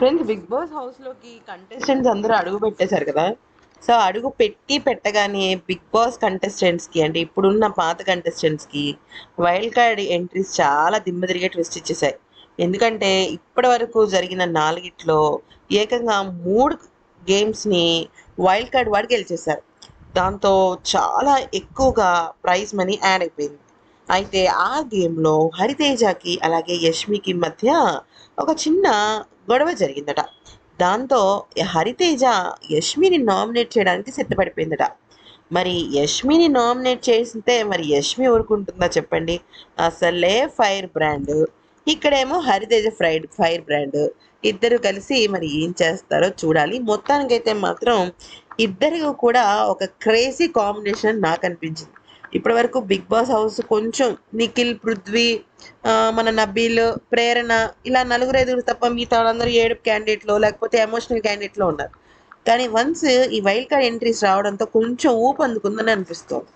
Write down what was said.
Friends big boss హౌస్లోకి contestants అందరూ అడుగు పెట్టేశారు కదా. సో అడుగు పెట్టి పెట్టగానే బిగ్ బాస్ కంటెస్టెంట్స్కి అంటే ఇప్పుడున్న పాత కంటెస్టెంట్స్కి వైల్డ్ కార్డ్ ఎంట్రీస్ చాలా దిమ్మ తిరిగే ట్విస్ట్ ఇచ్చేసాయి ఎందుకంటే ఇప్పటి వరకు జరిగిన నాలుగిట్లో ఏకంగా మూడు గేమ్స్ని వైల్డ్ కార్డ్ వాడు గెలిచేశారు. దాంతో చాలా ఎక్కువగా ప్రైజ్ మనీ యాడ్ అయిపోయింది. అయితే ఆ గేమ్లో హరితేజకి అలాగే యష్మికి మధ్య ఒక చిన్న గొడవ జరిగిందట. దాంతో హరితేజ యష్మిని నామినేట్ చేయడానికి సిద్ధపడిపోయిందట. మరి యష్మిని నామినేట్ చేస్తే మరి యష్మి ఊరుకుంటుందా చెప్పండి? అసలే ఫైర్ బ్రాండ్. ఇక్కడేమో హరితేజ ఫ్రైడ్ ఫైర్ బ్రాండ్. ఇద్దరు కలిసి మరి ఏం చేస్తారో చూడాలి. మొత్తానికైతే మాత్రం ఇద్దరికి కూడా ఒక క్రేజీ కాంబినేషన్ నాకు అనిపించింది. ఇప్పటి వరకు బిగ్ బాస్ హౌస్ కొంచెం నిఖిల్ పృథ్వీ మన నబీల్ ప్రేరణ ఇలా నలుగురు ఐదుగురు తప్ప మిగతా వాళ్ళందరూ ఏడు క్యాండిడేట్లో లేకపోతే ఎమోషనల్ క్యాండిడేట్లో ఉన్నారు. కానీ వన్స్ ఈ వైల్డ్ కార్డ్ ఎంట్రీస్ రావడంతో కొంచెం ఊపు అందుకుందని అనిపిస్తుంది.